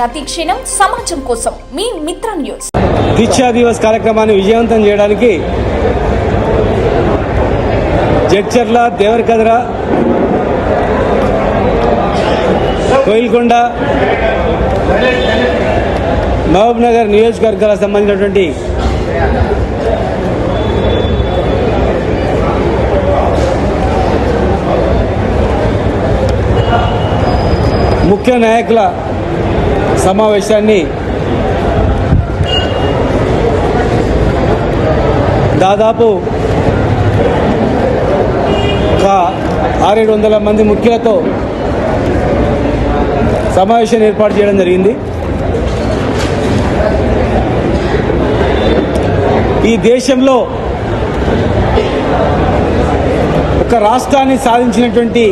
ప్రతి క్షణం సమాజం కోసం మీ మిత్ర న్యూస్. దీక్షా దివస్ కార్యక్రమాన్ని విజయవంతం చేయడానికి జడ్చర్ల దేవరకద్ర కోయిల్కొండ మహబూబ్ నగర్ నియోజకవర్గాలకు సంబంధించినటువంటి ముఖ్య నాయకుల సమావేశాన్ని దాదాపు ఒక ఆరేడు వందల మంది ముఖ్యులతో సమావేశం ఏర్పాటు చేయడం జరిగింది. ఈ దేశంలో ఒక రాష్ట్రాన్ని సాధించినటువంటి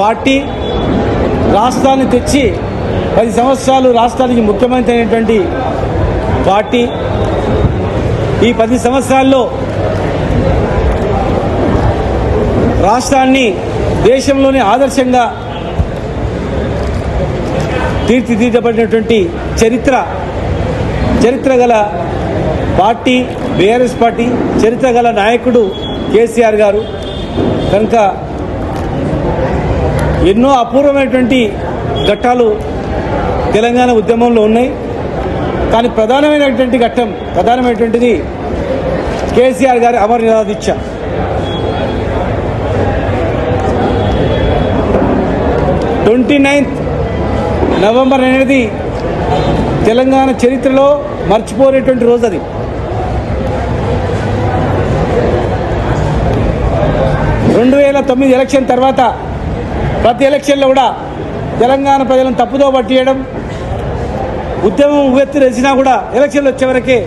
పార్టీ రాష్ట్రాన్ని తెచ్చి పది సంవత్సరాలు రాష్ట్రానికి ముఖ్యమంత్రి అయినటువంటి పార్టీ. ఈ పది సంవత్సరాల్లో రాష్ట్రాన్ని దేశంలోనే ఆదర్శంగా తీర్చిదిద్దబడినటువంటి చరిత్ర చరిత్ర గల పార్టీ బీఆర్ఎస్ పార్టీ చరిత్ర గల నాయకుడు కేసీఆర్ గారు. కనుక ఎన్నో అపూర్వమైనటువంటి ఘట్టాలు తెలంగాణ ఉద్యమంలో ఉన్నాయి. కానీ ప్రధానమైనటువంటి ఘట్టం ప్రధానమైనటువంటిది కేసీఆర్ గారి అమర నిరాదీక్ష ట్వంటీ నైన్త్ నవంబర్ అనేది తెలంగాణ చరిత్రలో మర్చిపోలేటువంటి రోజు అది. రెండు వేల తొమ్మిది ఎలక్షన్ తర్వాత ప్రతి ఎలక్షన్లో కూడా తెలంగాణ ప్రజలను తప్పుదో పట్టియడం ఉద్యమం ఉవ్వెత్తి రచినా కూడా ఎలక్షన్లు వచ్చే వరకే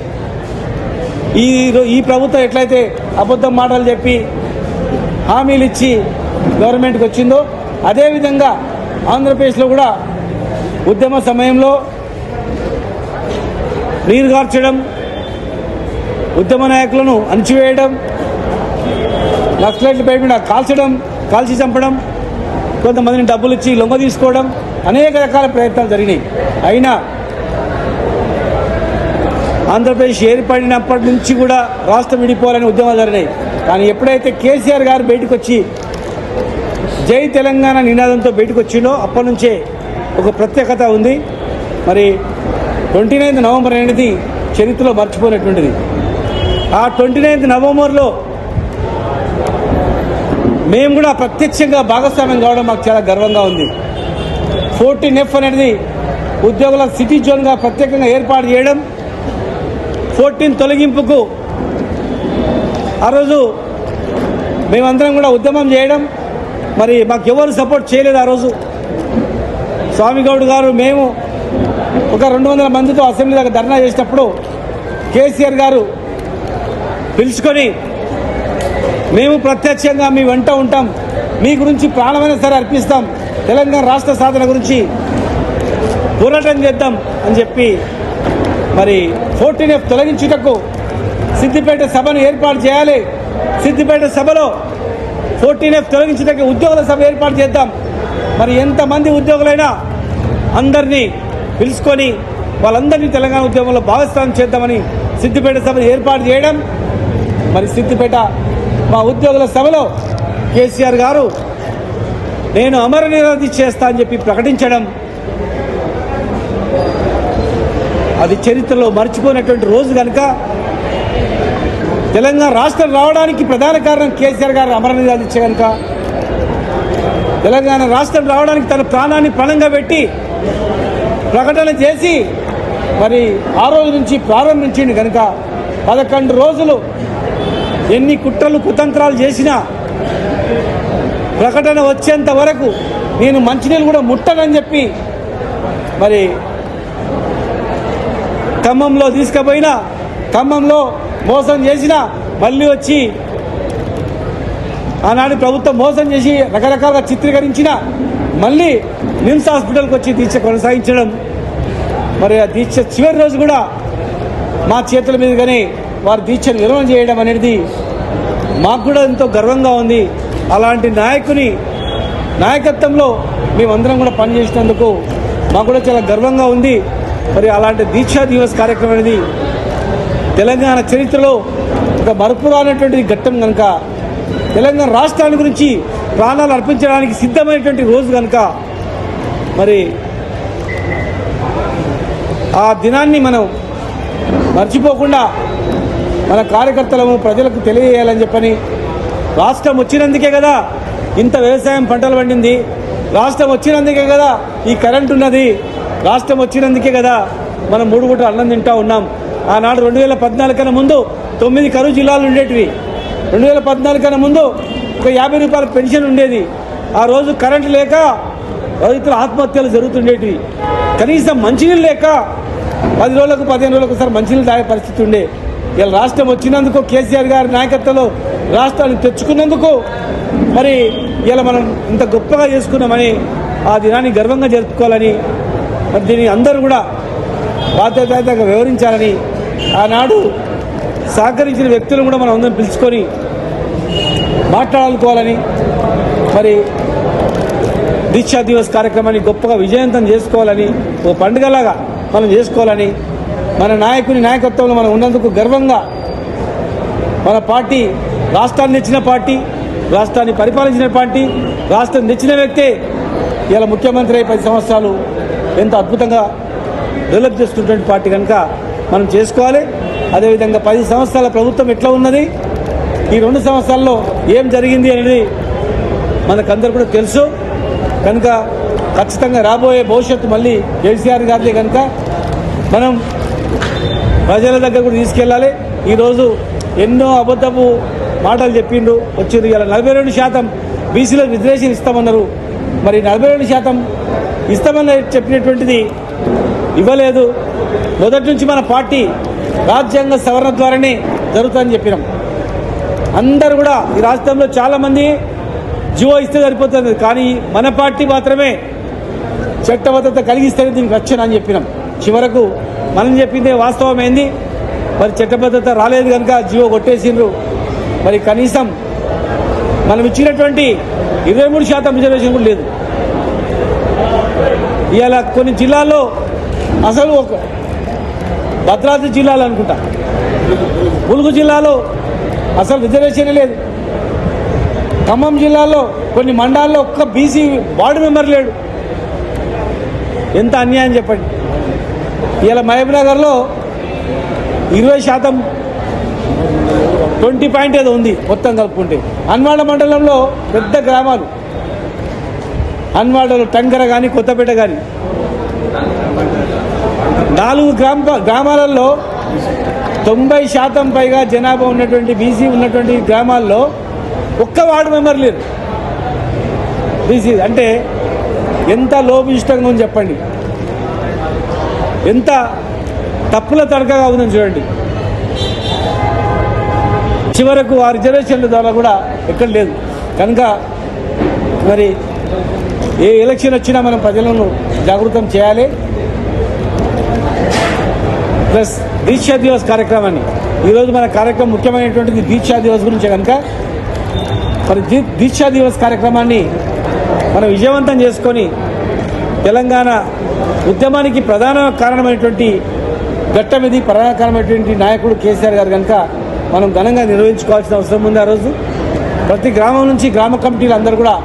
ఈ రో- ఈ ప్రభుత్వం ఎట్లయితే అబద్ధం మాటలు చెప్పి హామీలు ఇచ్చి గవర్నమెంట్కి వచ్చిందో అదేవిధంగా ఆంధ్రప్రదేశ్లో కూడా ఉద్యమ సమయంలో నీరు గార్చడం ఉద్యమ నాయకులను అణిచివేయడం నక్సలైట్లు పేరు మీద కాల్చడం కాల్చి చంపడం కొంతమందిని డబ్బులు ఇచ్చి లొంగ తీసుకోవడం అనేక రకాల ప్రయత్నాలు జరిగినాయి. అయినా ఆంధ్రప్రదేశ్ ఏర్పడినప్పటి నుంచి కూడా రాష్ట్రం విడిపోవాలని ఉద్యమాలు జరిగినాయి. కానీ ఎప్పుడైతే కేసీఆర్ గారు బయటకు వచ్చి జై తెలంగాణ నినాదంతో బయటకు వచ్చిందో అప్పటి నుంచే ఒక ప్రత్యేకత ఉంది. మరి ట్వంటీ నైన్త్ నవంబర్ అనేది చరిత్రలో మర్చిపోయినటువంటిది. ఆ ట్వంటీ నైన్త్ నవంబర్లో మేము కూడా ప్రత్యక్షంగా భాగస్వామ్యం కావడం మాకు చాలా గర్వంగా ఉంది. ఫోర్టీన్ ఎఫ్ అనేది ఉద్యోగుల సిటీ జోన్గా ప్రత్యేకంగా ఏర్పాటు చేయడం ఫోర్టీన్ తొలగింపుకు ఆ రోజు మేమందరం కూడా ఉద్యమం చేయడం మరి మాకు ఎవరు సపోర్ట్ చేయలేదు ఆ రోజు. స్వామిగౌడ్ గారు మేము ఒక రెండు వందల మందితో అసెంబ్లీ దగ్గర ధర్నా చేసినప్పుడు కేసీఆర్ గారు పిలుచుకొని మేము ప్రత్యక్షంగా మీ వెంట ఉంటాం. మీ గురించి ప్రాణమైన సరే అర్పిస్తాం. తెలంగాణ రాష్ట్ర సాధన గురించి పోరాటం చేద్దాం అని చెప్పి మరి ఫోర్టీన్ ఎఫ్ తొలగించుటకు సిద్దిపేట సభను ఏర్పాటు చేయాలి. సిద్దిపేట సభలో ఫోర్టీన్ ఎఫ్ తొలగించుటకు ఉద్యోగుల సభ ఏర్పాటు చేద్దాం. మరి ఎంతమంది ఉద్యోగులైనా అందరినీ పిలుచుకొని వాళ్ళందరినీ తెలంగాణ ఉద్యమంలో భాగస్వామ్యం చేద్దామని సిద్దిపేట సభను ఏర్పాటు చేయడం. మరి సిద్దిపేట మా ఉద్యోగుల సభలో కేసీఆర్ గారు నేను అమర నిరాధి చేస్తా అని చెప్పి ప్రకటించడం అది చరిత్రలో మర్చిపోయినటువంటి రోజు కనుక తెలంగాణ రాష్ట్రం రావడానికి ప్రధాన కారణం కేసీఆర్ గారు అమర నిరోధి కనుక తెలంగాణ రాష్ట్రం రావడానికి తన ప్రాణాన్ని పణంగా పెట్టి ప్రకటన చేసి మరి ఆ రోజు నుంచి ప్రారంభించింది కనుక పదకొండు రోజులు ఎన్ని కుట్రలు కుతంత్రాలు చేసినా ప్రకటన వచ్చేంత వరకు నేను మంచినీళ్ళు కూడా ముట్టనని చెప్పి మరి ఖమ్మంలో తీసుకుపోయినా ఖమ్మంలో మోసం చేసిన మళ్ళీ వచ్చి ఆనాడు ప్రభుత్వం మోసం చేసి రకరకాలుగా చిత్రీకరించిన మళ్ళీ నిమ్స్ హాస్పిటల్కి వచ్చి దీక్ష కొనసాగించడం. మరి ఆ దీక్ష చివరి రోజు కూడా మా చేతుల మీదుగానే వారి దీక్షను నిర్వహణ చేయడం అనేది మాకు కూడా ఎంతో గర్వంగా ఉంది. అలాంటి నాయకుని నాయకత్వంలో మేమందరం కూడా పనిచేసినందుకు మాకు కూడా చాలా గర్వంగా ఉంది. మరి అలాంటి దీక్షా దివస్ కార్యక్రమం అనేది తెలంగాణ చరిత్రలో ఒక మరపురానటువంటి ఘట్టం కనుక తెలంగాణ రాష్ట్రాన్ని గురించి ప్రాణాలు అర్పించడానికి సిద్ధమైనటువంటి రోజు కనుక మరి ఆ దినాన్ని మనం మర్చిపోకుండా మన కార్యకర్తలము ప్రజలకు తెలియజేయాలని చెప్పని రాష్ట్రం వచ్చినందుకే కదా ఇంత వ్యవసాయం పంటలు పండింది. రాష్ట్రం వచ్చినందుకే కదా ఈ కరెంట్ ఉన్నది. రాష్ట్రం వచ్చినందుకే కదా మనం మూడు గుట్ల అన్నం తింటా ఉన్నాం. ఆనాడు రెండు వేల పద్నాలుగు కన్నా ముందు తొమ్మిది కరువు జిల్లాలు ఉండేటివి. రెండు వేల పద్నాలుగు కన్నా ముందు ఒక యాభై రూపాయల పెన్షన్ ఉండేది. ఆ రోజు కరెంట్ లేక రైతుల ఆత్మహత్యలు జరుగుతుండేటివి. కనీసం మంచినీళ్ళు లేక పది రోజులకు పదిహేను రోజులకు ఒకసారి మంచినీళ్ళు తాగే పరిస్థితి ఉండే. ఇలా రాష్ట్రం వచ్చినందుకు కేసీఆర్ గారి నాయకత్వంలో రాష్ట్రాన్ని తెచ్చుకున్నందుకు మరి ఇలా మనం ఇంత గొప్పగా చేసుకున్నామని ఆ దినాన్ని గర్వంగా జరుపుకోవాలని మరి దీన్ని అందరూ కూడా బాధ్యతగా వివరించాలని ఆనాడు సహకరించిన వ్యక్తులను కూడా మనం అందరం పిలుచుకొని మాట్లాడాలనుకోవాలని మరి దీక్షా దివస్ కార్యక్రమాన్ని గొప్పగా విజయవంతం చేసుకోవాలని ఓ పండుగలాగా మనం చేసుకోవాలని మన నాయకుని నాయకత్వంలో మనం ఉన్నందుకు గర్వంగా మన పార్టీ రాష్ట్రాన్ని తెచ్చిన పార్టీ రాష్ట్రాన్ని పరిపాలించిన పార్టీ రాష్ట్రం తెచ్చిన వ్యక్తే ఇలా ముఖ్యమంత్రి అయి పది సంవత్సరాలు ఎంత అద్భుతంగా డెవలప్ చేస్తున్నటువంటి పార్టీ కనుక మనం చేసుకోవాలి. అదేవిధంగా పది సంవత్సరాల ప్రభుత్వం ఎట్లా ఉన్నది? ఈ రెండు సంవత్సరాల్లో ఏం జరిగింది అనేది మనకందరూ కూడా తెలుసు. కనుక ఖచ్చితంగా రాబోయే భవిష్యత్తు మళ్ళీ కేసీఆర్ గారిదే కనుక మనం ప్రజల దగ్గర కూడా తీసుకెళ్ళాలి. ఈరోజు ఎన్నో అబద్ధపు మాటలు చెప్పిండ్రు వచ్చిండ్రు. ఇలా నలభై రెండు శాతం బీసీలో రిజర్వేషన్ ఇస్తామన్నారు. మరి నలభై రెండు శాతం ఇస్తామని చెప్పినటువంటిది ఇవ్వలేదు. మొదటి నుంచి మన పార్టీ రాజ్యాంగ సవరణ ద్వారానే జరుగుతుందని చెప్పినాం. అందరూ కూడా ఈ రాష్ట్రంలో చాలామంది జివో ఇస్తే సరిపోతుంది. కానీ మన పార్టీ మాత్రమే చట్టబద్ధత కలిగిస్తే దీనికి వచ్చానని చెప్పినాం. చివరకు మనం చెప్పింది వాస్తవమైంది. మరి చట్టబద్ధత రాలేదు కనుక జియో కొట్టేసిండ్రు. మరి కనీసం మనం ఇచ్చినటువంటి ఇరవై మూడు శాతం రిజర్వేషన్ కూడా లేదు. ఇవాళ కొన్ని జిల్లాల్లో అసలు ఒక భద్రాద్రి జిల్లాలో అనుకుంటా. ములుగు జిల్లాలో అసలు రిజర్వేషన్ లేదు. ఖమ్మం జిల్లాలో కొన్ని మండలాల్లో ఒక్క బీసీ వార్డు మెంబర్ లేడు. ఎంత అన్యాయం చెప్పండి. ఇలా మహబూబ్నగర్లో ఇరవై శాతం ట్వంటీ పాయింట్ ఏదో ఉంది మొత్తం కలుపుకుంటే. హన్వాడ మండలంలో పెద్ద గ్రామాలు. అన్వాడలో టంకర కానీ కొత్తపేట కానీ నాలుగు గ్రామ గ్రామాలలో తొంభై శాతం పైగా జనాభా ఉన్నటువంటి బీసీ ఉన్నటువంటి గ్రామాల్లో ఒక్క వార్డు మెంబర్ లేరు. బీసీ అంటే ఎంత లోపిష్టంగా ఉంది చెప్పండి. ఎంత తప్పుల తడకగా ఉందని చూడండి. చివరకు ఆ రిజర్వేషన్ల ద్వారా కూడా ఎక్కడ లేదు. కనుక మరి ఏ ఎలక్షన్ వచ్చినా మనం ప్రజలను జాగృతం చేయాలి. ప్లస్ దీక్షా దివస్ కార్యక్రమాన్ని. ఈరోజు మన కార్యక్రమం ముఖ్యమైనటువంటిది దీక్షా దివస్ గురించి కనుక మరి దీ- దీక్షా దివస్ కార్యక్రమాన్ని మనం విజయవంతం చేసుకొని తెలంగాణ ఉద్యమానికి ప్రధాన కారణమైనటువంటి ఘట్టం ఇది ప్రధాన కారణమైనటువంటి నాయకుడు కేసీఆర్ గారు కనుక మనం ఘనంగా నిర్వహించుకోవాల్సిన అవసరం ఉంది ఆ రోజు. ప్రతి గ్రామం నుంచి గ్రామ కమిటీలు అందరూ కూడా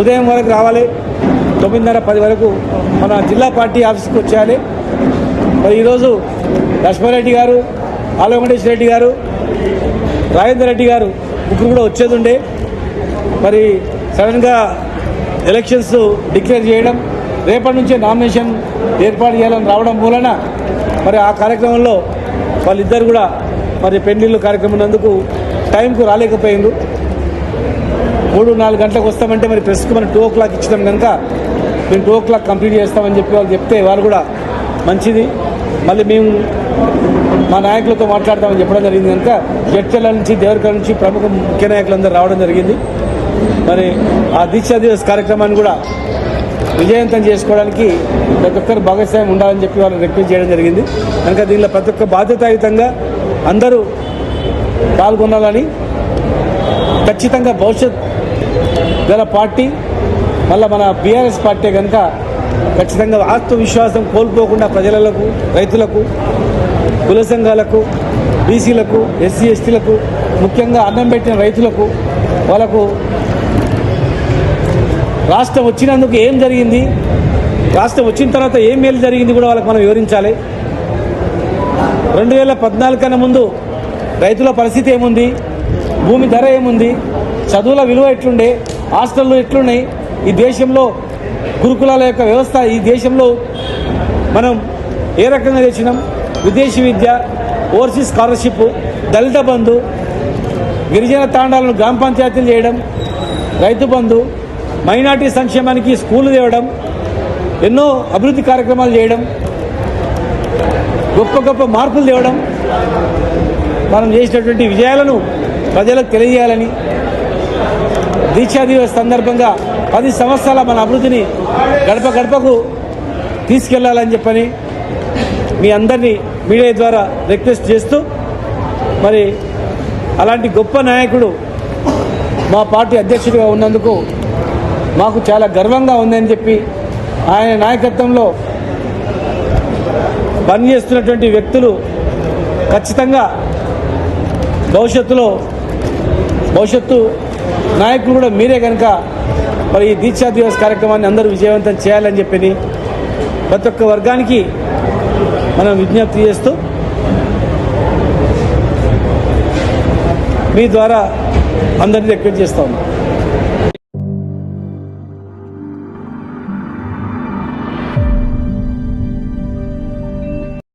ఉదయం వరకు రావాలి. తొమ్మిదిన్నర పది వరకు మన జిల్లా పార్టీ ఆఫీస్కి వచ్చేయాలి. మరి ఈరోజు లక్ష్మారెడ్డి గారు ఆలవెంకటేశ్వర రెడ్డి గారు రాజేందర్ రెడ్డి గారు ముగ్గురు కూడా వచ్చేది ఉండే. మరి సడన్గా ఎలక్షన్స్ డిక్లేర్ చేయడం రేపటి నుంచే నామినేషన్ ఏర్పాటు చేయాలని రావడం మూలన మరి ఆ కార్యక్రమంలో వాళ్ళిద్దరు కూడా మరి పెళ్ళిళ్ళు కార్యక్రమం నందుకు టైంకు రాలేకపోయిండ్రు. మూడు నాలుగు గంటలకు వస్తామంటే మరి ప్రెస్కి మనం టూ ఓ క్లాక్ ఇచ్చినాం కనుక మేము టూ ఓ క్లాక్ కంప్లీట్ చేస్తామని చెప్పి వాళ్ళు చెప్తే వాళ్ళు కూడా మంచిది. మళ్ళీ మేము మా నాయకులతో మాట్లాడతామని చెప్పడం జరిగింది కనుక జడ్చల నుంచి దేవరకల నుంచి ప్రముఖ ముఖ్య నాయకులందరూ రావడం జరిగింది. మరి ఆ దీక్షా దివస్ కార్యక్రమాన్ని కూడా విజయవంతం చేసుకోవడానికి ప్రతి ఒక్కరు భాగస్వామ్యం ఉండాలని చెప్పి వాళ్ళని రిక్వెస్ట్ చేయడం జరిగింది. కనుక దీనిలో ప్రతి ఒక్క బాధ్యతాయుతంగా అందరూ పాల్గొనాలని ఖచ్చితంగా భవిష్యత్ గల పార్టీ మళ్ళీ మన బీఆర్ఎస్ పార్టీ కనుక ఖచ్చితంగా ఆత్మవిశ్వాసం కోల్పోకుండా ప్రజలకు రైతులకు కుల సంఘాలకు బీసీలకు ఎస్సీ ఎస్టీలకు ముఖ్యంగా అన్నం పెట్టిన రైతులకు వాళ్ళకు రాష్ట్రం వచ్చినందుకు ఏం జరిగింది? రాష్ట్రం వచ్చిన తర్వాత ఏం మేలు జరిగింది కూడా వాళ్ళకి మనం వివరించాలి. రెండు వేల పద్నాలుగు కన్నా ముందు రైతుల పరిస్థితి ఏముంది? భూమి ధర ఏముంది? చదువుల విలువ ఎట్లుండే? హాస్టళ్ళు ఎట్లున్నాయి? ఈ దేశంలో గురుకులాల యొక్క వ్యవస్థ ఈ దేశంలో మనం ఏ రకంగా తెచ్చినాం విదేశీ విద్య ఓవర్సీస్ స్కాలర్షిప్ దళిత బంధు గిరిజన తాండాలను గ్రామ పంచాయతీలు చేయడం రైతు బంధు మైనార్టీ సంక్షేమానికి స్కూళ్ళు తేవడం ఎన్నో అభివృద్ధి కార్యక్రమాలు చేయడం గొప్ప గొప్ప మార్పులు తేవడం మనం చేసినటువంటి విజయాలను ప్రజలకు తెలియజేయాలని దీక్షా దివస్ సందర్భంగా పది సంవత్సరాల మన అభివృద్ధిని గడప గడపకు తీసుకెళ్ళాలని చెప్పని మీ అందరినీ మీడియా ద్వారా రిక్వెస్ట్ చేస్తూ మరి అలాంటి గొప్ప నాయకుడు మా పార్టీ అధ్యక్షుడిగా ఉన్నందుకు మాకు చాలా గర్వంగా ఉందని చెప్పి ఆయన నాయకత్వంలో పనిచేస్తున్నటువంటి వ్యక్తులు ఖచ్చితంగా భవిష్యత్తులో భవిష్యత్తు నాయకులు కూడా మీరే కనుక మరి ఈ దీక్షా దివస్ కార్యక్రమాన్ని అందరూ విజయవంతం చేయాలని చెప్పి ప్రతి ఒక్క వర్గానికి మనం విజ్ఞప్తి చేస్తూ మీ ద్వారా అందరినీ రిక్వెస్ట్ చేస్తాము